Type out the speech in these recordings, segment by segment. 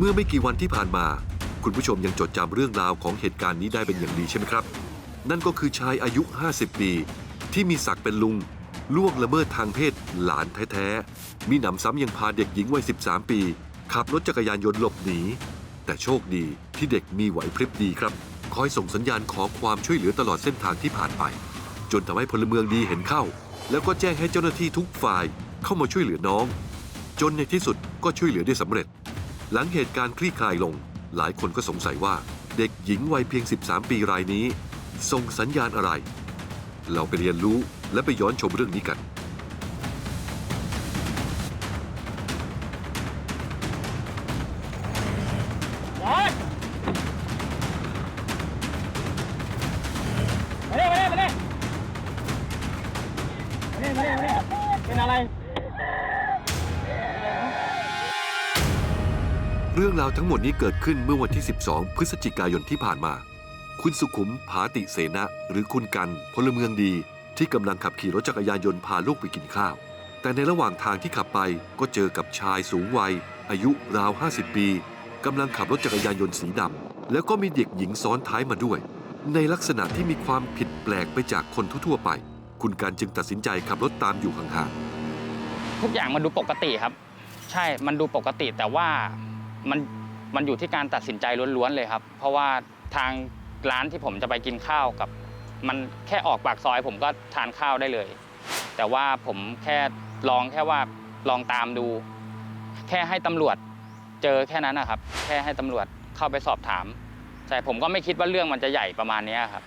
เมื่อไม่กี่วันที่ผ่านมา คุณผู้ชมยังจดจำเรื่องราวของเหตุการณ์นี้ได้เป็นอย่างดีใช่ไหมครับ นั่นก็คือชายอายุ 50 ปี ที่มีศักดิ์เป็นลุงล่วงละเมิดทางเพศหลานแท้ๆ มีหนำซ้ำยังพาเด็กหญิงวัย 13 ปี ขับรถจักรยานยนต์หลบหนี แต่โชคดีที่เด็กมีไหวพริบดีครับ คอยส่งสัญญาณขอความช่วยเหลือตลอดเส้นทางที่ผ่านไป จนทำให้พลเมืองดีเห็นเข้า แล้วก็แจ้งให้เจ้าหน้าที่ทุกฝ่ายเข้ามาช่วยเหลือน้อง จนในที่สุดก็ช่วยเหลือได้สำเร็จ หลังเหตุการณ์คลี่คลายลง หลายคนก็สงสัยว่า เด็กหญิงวัยเพียง 13 ปีรายนี้ ส่งสัญญาณอะไร เราไปเรียนรู้และไปย้อนชมเรื่องนี้กันาวทั้งหมดนี้เกิดขึ้นเมื่อวันที่ 12 พฤศจิกายนที่ผ่านมา คุณสุขุมผาติเสนะหรือคุณกันพลเมืองดี ที่กำลังขับขี่รถจักรยานยนต์พาลูกไปกินข้าว แต่ในระหว่างทางที่ขับไปก็เจอกับชายสูงวัย อายุราว 50 ปีกำลังขับรถจักรยานยนต์สีดำแล้วก็มีเด็กหญิงซ้อนท้ายมาด้วย ในลักษณะที่มีความผิดแปลกไปจากคนทั่วๆไป คุณกันจึงตัดสินใจขับรถตามอยู่ห่างๆทุกอย่างมันดูปกติครับ ใช่มันดูปกติแต่ว่ามัน มันอยู่ที่การตัดสินใจล้วนๆเลยครับ เพราะว่าทางร้านที่ผมจะไปกินข้าวกับ มันแค่ออกปากซอยผมก็ทานข้าวได้เลย แต่ว่าผมแค่ลองแค่ว่าลองตามดู แค่ให้ตำรวจเจอแค่นั้นนะครับ แค่ให้ตำรวจเข้าไปสอบถามใช่ผมก็ไม่คิดว่าเรื่องมันจะใหญ่ประมาณนี้ครับ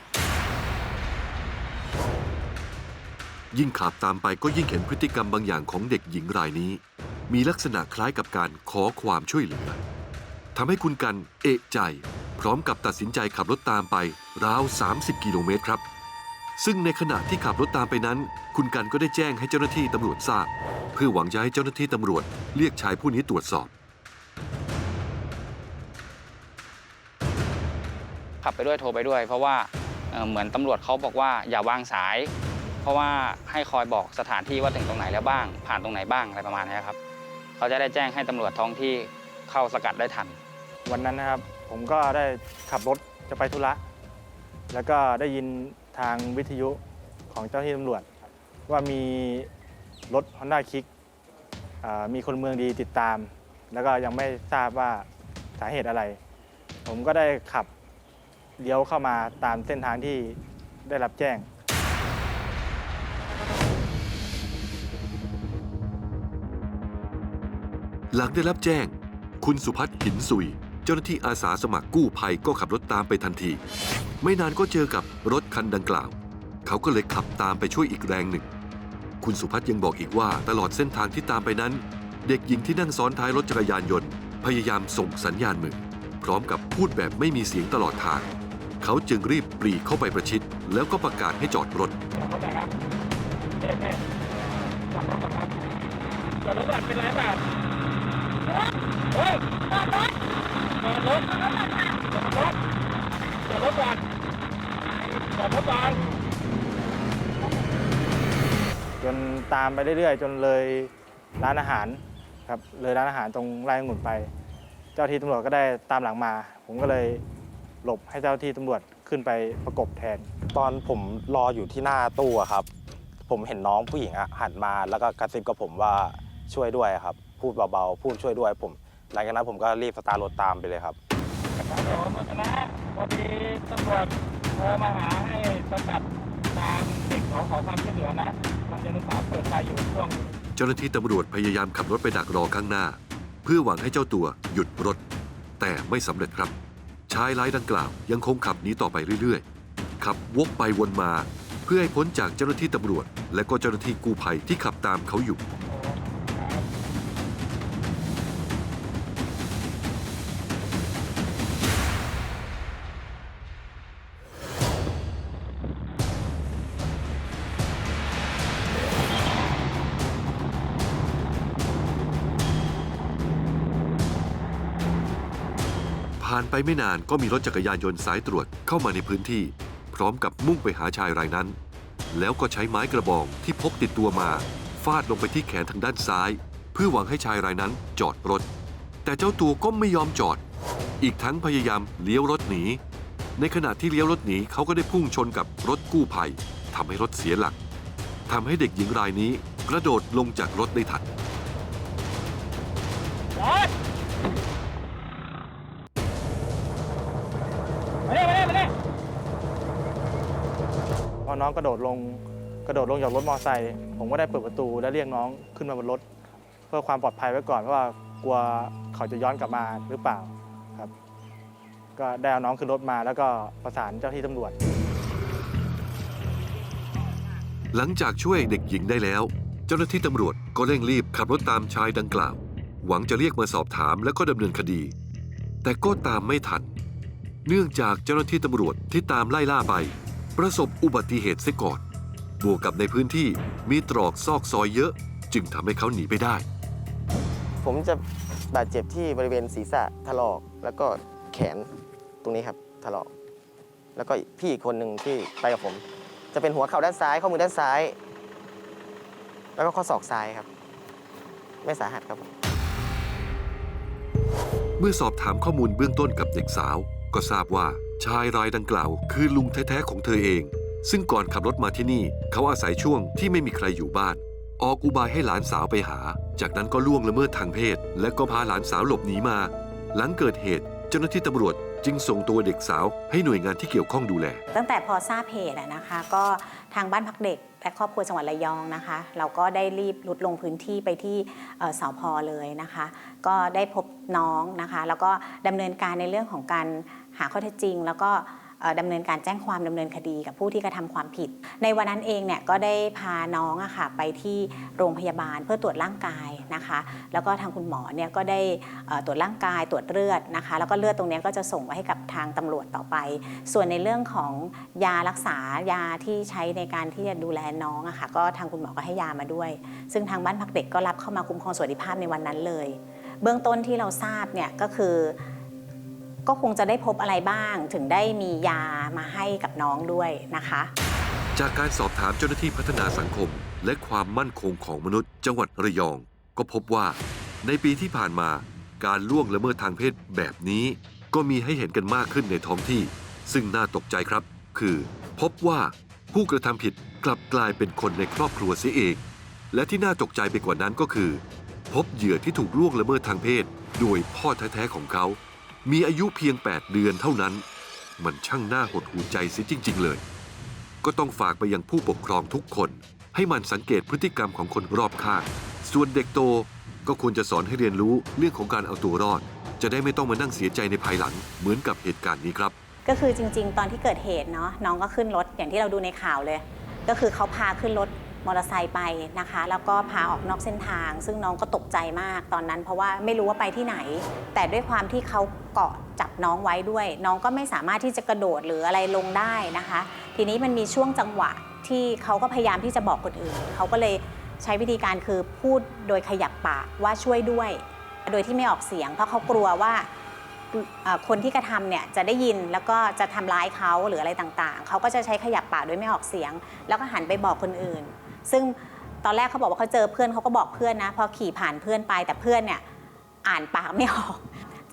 ยิ่งขับตามไปก็ยิ่งเห็นพฤติกรรมบางอย่างของเด็กหญิงรายนี้ มีลักษณะคล้ายกับการขอความช่วยเหลือ ทำให้คุณกันเอะใจ พร้อมกับตัดสินใจขับรถตามไป ราว 30 กิโลเมตรครับ ซึ่งในขณะที่ขับรถตามไปนั้น คุณกันก็ได้แจ้งให้เจ้าหน้าที่ตำรวจทราบ เพื่อหวังจะให้เจ้าหน้าที่ตำรวจเรียกชายผู้นี้ตรวจสอบ ขับไปด้วยโทรไปด้วย เพราะว่าเอ่อเหมือนตำรวจเขาบอกว่าอย่าวางสาย เพราะว่าให้คอยบอกสถานที่ว่าถึงตรงไหนแล้วบ้าง ผ่านตรงไหนบ้างอะไรประมาณนี้ครับเขาจะได้แจ้งให้ตำรวจท้องที่ เข้าสกัดได้ทัน วันนั้นนะครับ ผมก็ได้ขับรถจะไปธุระ แล้วก็ได้ยินทางวิทยุของเจ้าหน้าที่ตำรวจ ว่ามีรถ Honda Kick อ่ามีคนเมืองดีติดตาม แล้วก็ยังไม่ทราบว่าสาเหตุอะไร ผมก็ได้ขับเลี้ยวเข้ามาตามเส้นทางที่ได้รับแจ้ง หลังได้รับแจ้ง คุณสุพัฒน์หินสุย เจ้าหน้าที่อาสาสมัครกู้ภัยก็ขับรถตามไปทันที ไม่นานก็เจอกับรถคันดังกล่าว เขาก็เลยขับตามไปช่วยอีกแรงหนึ่ง คุณสุพัฒน์ยังบอกอีกว่าตลอดเส้นทางที่ตามไปนั้น เด็กหญิงที่นั่งซ้อนท้ายรถจักรยานยนต์ พยายามส่งสัญญาณมือ พร้อมกับพูดแบบไม่มีเสียงตลอดทาง เขาจึงรีบปรีเข้าไปประชิด แล้วก็ประกาศให้จอดรถจอดรถก่อนเป็นไรเปล่า เฮ้ยจอดรถจอดรถจอดรถจอดรถก่อนจอดรถก่อนจนตามไปเรื่อยๆ จนเลยร้านอาหารครับเลยร้านอาหารตรงไร่องุ่นไป เจ้าที่ตำรวจก็ได้ตามหลังมา ผมก็เลยหลบให้เจ้าที่ตำรวจขึ้นไปประกบแทน ตอนผมรออยู่ที่หน้าตู้อะครับ ผมเห็นน้องผู้หญิงอะหันมาแล้วก็กระซิบกับผมว่าช่วยด้วยครับ พูดเบาๆ พูดช่วยด้วยผม หลังจากนั้นผมก็รีบสตาร์ทรถตามไปเลยครับครับผมมัชนะพอดีตำรวจโทรมาหาให้สกัดตามเด็กขอขอความช่วยเหลือนะมันจะนึกษาเปิดไฟอยู่ช่วงเจ้าหน้าที่ตำรวจพยายามขับรถไปดักรอข้างหน้า เพื่อหวังให้เจ้าตัวหยุดรถ แต่ไม่สำเร็จครับ ชายร้ายดังกล่าวยังคงขับหนีต่อไปเรื่อยๆ ขับวกไปวนมา เพื่อให้พ้นจากเจ้าหน้าที่ตำรวจ และก็เจ้าหน้าที่กู้ภัยที่ขับตามเขาอยู่านไปไม่นานก็มีรถจักรยานยนต์สายตรวจเข้ามาในพื้นที่ พร้อมกับมุ่งไปหาชายรายนั้น แล้วก็ใช้ไม้กระบองที่พกติดตัวมา ฟาดลงไปที่แขนทางด้านซ้าย เพื่อหวังให้ชายรายนั้นจอดรถ แต่เจ้าตัวก็ไม่ยอมจอด อีกทั้งพยายามเลี้ยวรถหนี ในขณะที่เลี้ยวรถหนีเขาก็ได้พุ่งชนกับรถกู้ภัยทำให้รถเสียหลักทำให้เด็กหญิงรายนี้กระโดดลงจากรถได้ทัน น้องกระโดดลงกระโดดลงจากรถมอเตอร์ไซค์ผมก็ได้เปิดประตูและเรียกน้องขึ้นมาบนรถ เพื่อความปลอดภัยไว้ก่อนเพราะว่ากลัวเขาจะย้อนกลับมาหรือเปล่าครับ ก็ได้เอาน้องขึ้นรถมาแล้วก็ประสานเจ้าที่ตำรวจ หลังจากช่วยเด็กหญิงได้แล้ว เจ้าหน้าที่ตำรวจก็เร่งรีบขับรถตามชายดังกล่าว หวังจะเรียกมาสอบถามและก็ดำเนินคดี แต่ก็ตามไม่ทัน เนื่องจากเจ้าหน้าที่ตำรวจที่ตามไล่ล่าไป ประสบอุบัติเหตุเสียก่อน บวกกับในพื้นที่มีตรอกซอกซอยเยอะ จึงทำให้เขาหนีไปได้ ผมจะบาดเจ็บที่บริเวณศีรษะถลอก แล้วก็แขนตรงนี้ครับถลอก แล้วก็พี่อีกคนหนึ่งที่ไปกับผม จะเป็นหัวเข่าด้านซ้ายข้อมือด้านซ้าย แล้วก็ข้อศอกซ้ายครับ ไม่สาหัสครับผมเมื่อสอบถามข้อมูลเบื้องต้นกับเด็กสาวก็ทราบว่า ชายรายดังกล่าว คือลุงแท้ๆของเธอเอง ซึ่งก่อนขับรถมาที่นี่ เขาอาศัยช่วงที่ไม่มีใครอยู่บ้าน ออกอุบายให้หลานสาวไปหา จากนั้นก็ล่วงละเมิดทางเพศ และก็พาหลานสาวหลบหนีมา หลังเกิดเหตุ เจ้าหน้าที่ตำรวจ จึงส่งตัวเด็กสาวให้หน่วยงานที่เกี่ยวข้องดูแล ตั้งแต่พอทราบเหตุอะนะคะ ก็ทางบ้านพักเด็กและครอบครัวจังหวัดระยองนะคะ เราก็ได้รีบรุดลงพื้นที่ไปที่เอ่อสพเลยนะคะ ก็ได้พบน้องนะคะ แล้วก็ดำเนินการในเรื่องของการหาข้อเท็จจริง แล้วก็ ดำเนินการแจ้งความดำเนินคดีกับผู้ที่กระทำความผิด ในวันนั้นเองเนี่ยก็ได้พาน้องอะค่ะไปที่โรงพยาบาลเพื่อตรวจร่างกายนะคะ แล้วก็ทางคุณหมอเนี่ยก็ได้ตรวจร่างกายตรวจเลือดนะคะ แล้วก็เลือดตรงนี้ก็จะส่งไปให้กับทางตำรวจต่อไป ส่วนในเรื่องของยารักษายาที่ใช้ในการที่จะดูแลน้องอะค่ะก็ทางคุณหมอก็ให้ยามาด้วย ซึ่งทางบ้านพักเด็กก็รับเข้ามาคุ้มครองสวัสดิภาพในวันนั้นเลย เบื้องต้นที่เราทราบเนี่ยก็คือ ก็คงจะได้พบอะไรบ้าง ถึงได้มียามาให้กับน้องด้วยนะคะ จากการสอบถามเจ้าหน้าที่พัฒนาสังคม และความมั่นคงของมนุษย์ จังหวัดระยอง ก็พบว่า ในปีที่ผ่านมาการล่วงละเมิดทางเพศแบบนี้ ก็มีให้เห็นกันมากขึ้นในท้องที่ ซึ่งน่าตกใจครับ คือ พบว่าผู้กระทำผิดกลับกลายเป็นคนในครอบครัวเสียเอง และที่น่าตกใจไปกว่านั้นก็คือ พบเหยื่อที่ถูกล่วงละเมิดทางเพศ โดยพ่อแท้ๆของเขา มีอายุเพียง 8 เดือนเท่านั้น มันช่างน่าหดหูใจเสียจริง ๆ เลย ก็ต้องฝากไปยังผู้ปกครองทุกคน ให้มันสังเกตพฤติกรรมของคนรอบข้าง ส่วนเด็กโตก็ควรจะสอนให้เรียนรู้เรื่องของการเอาตัวรอด จะได้ไม่ต้องมานั่งเสียใจในภายหลังเหมือนกับเหตุการณ์นี้ครับ ก็คือจริง ๆ ตอนที่เกิดเหตุเนาะน้องก็ขึ้นรถอย่างที่เราดูในข่าวเลย ก็คือเขาพาขึ้นรถ มอเตอร์ไซค์ไปนะคะ แล้วก็พาออกนอกเส้นทาง ซึ่งน้องก็ตกใจมากตอนนั้น เพราะว่าไม่รู้ว่าไปที่ไหน แต่ด้วยความที่เขาเกาะจับน้องไว้ด้วย น้องก็ไม่สามารถที่จะกระโดดหรืออะไรลงได้นะคะ ทีนี้มันมีช่วงจังหวะที่เขาก็พยายามที่จะบอกคนอื่นเขาก็เลยใช้วิธีการคือพูดโดยขยับปากว่าช่วยด้วย โดยที่ไม่ออกเสียง เพราะเขากลัวว่าคนที่กระทำเนี่ยจะได้ยินแล้วก็จะทำร้ายเขาหรืออะไรต่างๆ เขาก็จะใช้ขยับปากโดยไม่ออกเสียง แล้วก็หันไปบอกคนอื่น ซึ่งตอนแรกเขาบอกว่าเขาเจอเพื่อนเขาก็บอกเพื่อนนะพอขี่ผ่านเพื่อนไปแต่เพื่อนเนี่ยอ่านปากไม่ออก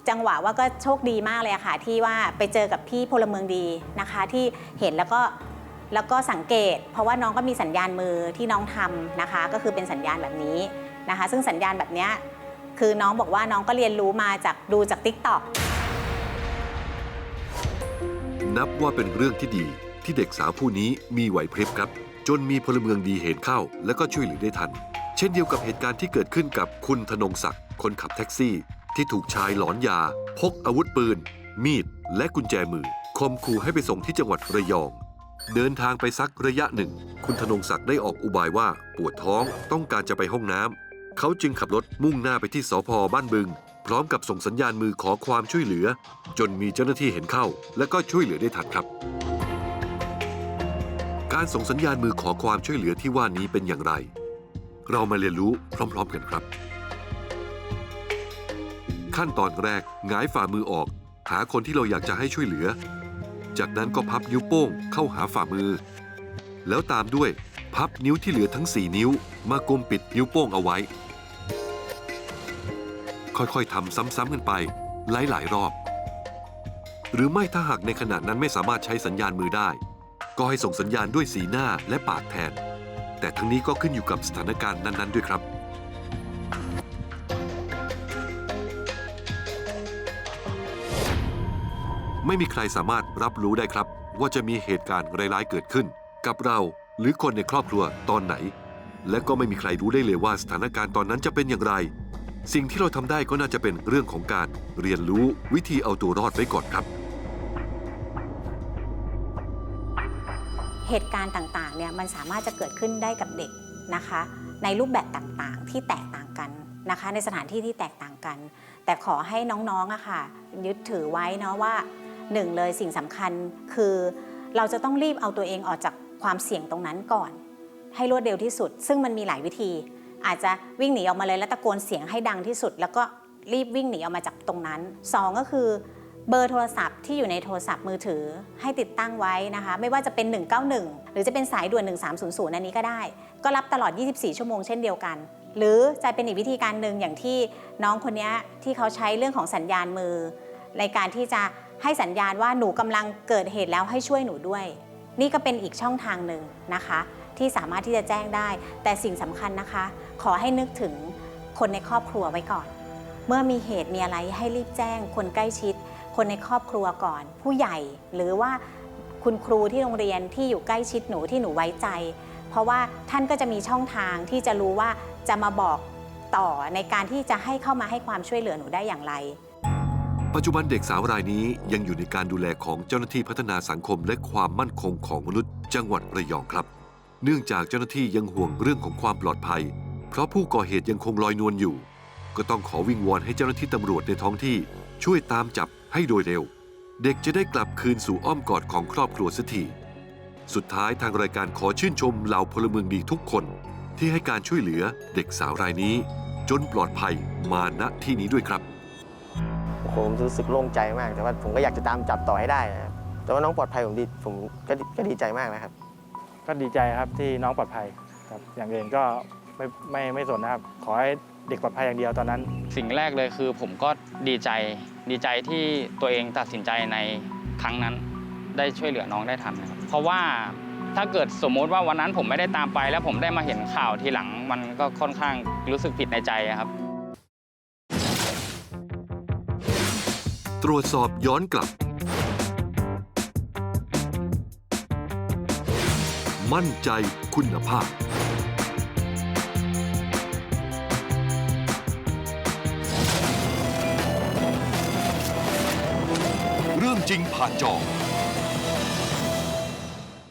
จังหวะว่าก็โชคดีมากเลยค่ะ ที่ว่าไปเจอกับพี่พลเมืองดีนะคะ ที่เห็นแล้วก็แล้วก็สังเกต เพราะว่าน้องก็มีสัญญาณมือที่น้องทำนะคะ ก็คือเป็นสัญญาณแบบนี้นะคะ ซึ่งสัญญาณแบบเนี้ยคือน้องบอกว่าน้องก็เรียนรู้มาจากดูจาก t ิ k t o k นับว่าเป็นเรื่องที่ดีที่เด็กสาวผู้นี้มีไหวพริบครับ จนมีพลเมืองดีเห็นเข้า และก็ช่วยเหลือได้ทัน เช่นเดียวกับเหตุการณ์ที่เกิดขึ้นกับคุณธนงศักดิ์คนขับแท็กซี่ ที่ถูกชายหลอนยา พกอาวุธปืน มีด และกุญแจมือคมขู่ให้ไปส่งที่จังหวัดระยอง เดินทางไปสักระยะหนึ่ง คุณธนงศักดิ์ได้ออกอุบายว่าปวดท้องต้องการจะไปห้องน้ำเขาจึงขับรถมุ่งหน้าไปที่สพบ้านบึง พร้อมกับส่งสัญญาณมือขอความช่วยเหลือ จนมีเจ้าหน้าที่เห็นเข้า และก็ช่วยเหลือได้ทันครับ การส่งสัญญาณมือขอความช่วยเหลือที่ว่านี้เป็นอย่างไร เรามาเรียนรู้พร้อม ๆ กันครับ ขั้นตอนแรกหงายฝ่ามือออก หาคนที่เราอยากจะให้ช่วยเหลือ จากนั้นก็พับนิ้วโป้งเข้าหาฝ่ามือ แล้วตามด้วยพับนิ้วที่เหลือทั้ง 4 นิ้ว มากลมปิดนิ้วโป้งเอาไว้ ค่อยๆทำซ้ำๆกันไป หลายๆ รอบ หรือไม่ถ้าหากในขณะนั้นไม่สามารถใช้สัญญาณมือได้ ก็ให้ส่งสัญญาณด้วยสีหน้าและปากแทน แต่ทั้งนี้ก็ขึ้นอยู่กับสถานการณ์นั้น ๆ ด้วยครับ ไม่มีใครสามารถรับรู้ได้ครับ ว่าจะมีเหตุการณ์ร้ายๆเกิดขึ้น กับเราหรือคนในครอบครัวตอนไหน และก็ไม่มีใครรู้ได้เลยว่าสถานการณ์ตอนนั้นจะเป็นอย่างไร สิ่งที่เราทำได้ก็น่าจะเป็นเรื่องของการเรียนรู้วิธีเอาตัวรอดไว้ก่อนครับ เหตุการณ์ต่างๆเนี่ยมันสามารถจะเกิดขึ้นได้กับเด็กนะคะ ในรูปแบบต่างๆที่แตกต่างกันนะคะ ในสถานที่ที่แตกต่างกัน แต่ขอให้น้องๆอะค่ะยึดถือไว้เนาะว่าหนึ่งเลยสิ่งสำคัญคือเราจะต้องรีบเอาตัวเองออกจากความเสี่ยงตรงนั้นก่อน ให้รวดเร็วที่สุด ซึ่งมันมีหลายวิธี อาจจะวิ่งหนีออกมาเลยแล้วตะโกนเสียงให้ดังที่สุด แล้วก็รีบวิ่งหนีออกมาจากตรงนั้นสองก็คือ เบอร์โทรศัพท์ที่อยู่ในโทรศัพท์มือถือให้ติดตั้งไว้นะคะ ไม่ว่าจะเป็น 191 หรือจะเป็นสายด่วน 1300 อันนี้ก็ได้ ก็รับตลอด 24 ชั่วโมงเช่นเดียวกัน หรือจะเป็นอีกวิธีการหนึ่งอย่างที่น้องคนนี้ที่เขาใช้เรื่องของสัญญาณมือ ในการที่จะให้สัญญาณว่าหนูกำลังเกิดเหตุแล้วให้ช่วยหนูด้วย นี่ก็เป็นอีกช่องทางหนึ่งนะคะ ที่สามารถที่จะแจ้งได้ แต่สิ่งสำคัญนะคะ ขอให้นึกถึงคนในครอบครัวไว้ก่อน เมื่อมีเหตุมีอะไรให้รีบแจ้งคนใกล้ชิด คนในครอบครัวก่อน ผู้ใหญ่หรือว่าคุณครูที่โรงเรียนที่อยู่ใกล้ชิดหนูที่หนูไว้ใจ เพราะว่าท่านก็จะมีช่องทางที่จะรู้ว่าจะมาบอกต่อในการที่จะให้เข้ามาให้ความช่วยเหลือหนูได้อย่างไร ปัจจุบันเด็กสาวรายนี้ยังอยู่ในการดูแลของเจ้าหน้าที่พัฒนาสังคมและความมั่นคงของมนุษย์ จังหวัดระยองครับ เนื่องจากเจ้าหน้าที่ยังห่วงเรื่องของความปลอดภัย เพราะผู้ก่อเหตุยังคงลอยนวลอยู่ ก็ต้องขอวิงวอนให้เจ้าหน้าที่ตำรวจในท้องที่ช่วยตามจับ ให้โดยเร็ว เด็กจะได้กลับคืนสู่อ้อมกอดของครอบครัวสักทีสุดท้ายทางรายการขอชื่นชมเหล่าพลเมืองดีทุกคน ที่ให้การช่วยเหลือเด็กสาวรายนี้ จนปลอดภัยมาณที่นี้ด้วยครับโอ้โหผมรู้สึกโล่งใจมาก แต่ว่าผมก็อยากจะตามจับต่อให้ได้นะครับแต่ว่าน้องปลอดภัยผมดีผมก็ดีก็ดีใจมากนะครับ ก็ดีใจครับที่น้องปลอดภัยครับอย่างอื่นก็ไม่ไม่ไม่สนนะครับ ขอให้เด็กปลอดภัยอย่างเดียวตอนนั้น สิ่งแรกเลยคือผมก็ดีใจ ดีใจที่ตัวเองตัดสินใจในครั้งนั้น ได้ช่วยเหลือน้องได้ทันนะครับเพราะว่าถ้าเกิดสมมุติว่าวันนั้นผมไม่ได้ตามไป แล้วผมได้มาเห็นข่าวทีหลังมันก็ค่อนข้างรู้สึกผิดในใจครับ ตรวจสอบย้อนกลับ มั่นใจคุณภาพ เรื่อ